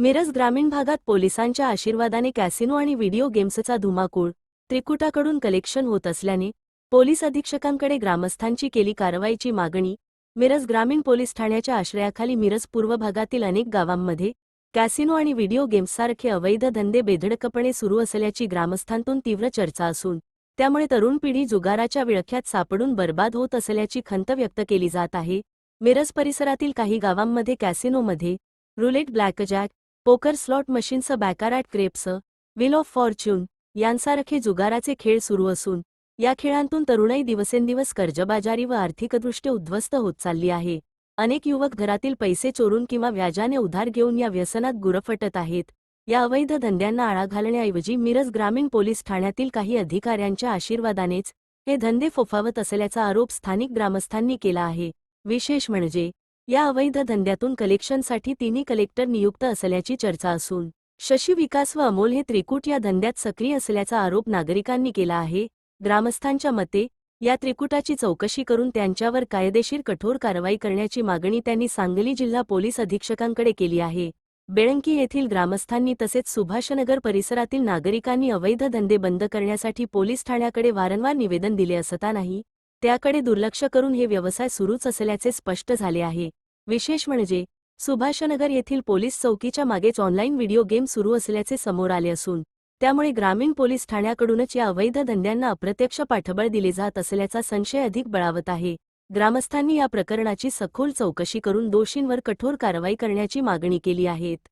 मिरज ग्रामीण भागात पोलिसांच्या आशीर्वादाने कॅसिनो आणि व्हिडिओ गेम्सचा धुमाकूळ त्रिकुटाकडून कलेक्शन होत असल्याने पोलीस अधीक्षकांकडे ग्रामस्थांची केली कारवाईची मागणी. मिरज ग्रामीण पोलीस ठाण्याच्या आश्रयाखाली मिरज पूर्व भागातील अनेक गावांमध्ये कॅसिनो आणि व्हिडिओ गेम्ससारखे अवैध धंदे बेधडकपणे सुरू असल्याची ग्रामस्थांतून तीव्र चर्चा असून त्यामुळे तरुण पिढी जुगाराच्या विळख्यात सापडून बर्बाद होत असल्याची खंत व्यक्त केली जात आहे. मिरज परिसरातील काही गावांमध्ये कॅसिनोमध्ये roulette blackjack poker slot machines baccarat craps wheel of fortune यांसारखे जुगाराचे खेळ सुरू असून या खेळांतून तरुणाई दिवसेंदिवस कर्जबाजारी व आर्थिकदृष्ट्या उद्ध्वस्त होत चालली आहे. अनेक युवक घरातील पैसे चोरून किंवा व्याजाने उधार घेऊन या व्यसनात गुरफटत आहेत. या अवैध धंद्यांना आळा घालण्याऐवजी मिरज ग्रामीण पोलीस ठाण्यातील काही अधिकाऱ्यांच्या आशीर्वादानेच हे धंदे फोफावत असल्याचा आरोप स्थानिक ग्रामस्थांनी केला आहे. विशेष म्हणजे या अवैध धंद्यातून कलेक्शनसाठी तिन्ही कलेक्टर नियुक्त असल्याची चर्चा असून शशी विकास व अमोल हे त्रिकूट या धंद्यात सक्रिय असल्याचा आरोप नागरिकांनी केला आहे. ग्रामस्थांच्या मते या त्रिकुटाची चौकशी करून त्यांच्यावर कायदेशीर कठोर कारवाई करण्याची मागणी त्यांनी सांगली जिल्हा पोलीस अधीक्षकांकडे केली आहे. बेळंकी येथील ग्रामस्थांनी तसेच सुभाषनगर परिसरातील नागरिकांनी अवैध धंदे बंद करण्यासाठी पोलीस ठाण्याकडे वारंवार निवेदन दिले असतानाही त्याकडे दुर्लक्ष करून हे व्यवसाय सुरूच असल्याचे स्पष्ट झाले आहे. विशेष म्हणजे सुभाषनगर येथील पोलीस चौकीच्या मागेच ऑनलाईन व्हिडिओ गेम सुरू असल्याचे समोर आले असून त्यामुळे ग्रामीण पोलीस ठाण्याकडूनच या अवैध धंद्यांना अप्रत्यक्ष पाठबळ दिले जात असल्याचा संशय अधिक बळावत आहे. ग्रामस्थांनी या प्रकरणाची सखोल चौकशी करून दोषींवर कठोर कारवाई करण्याची मागणी केली आहेत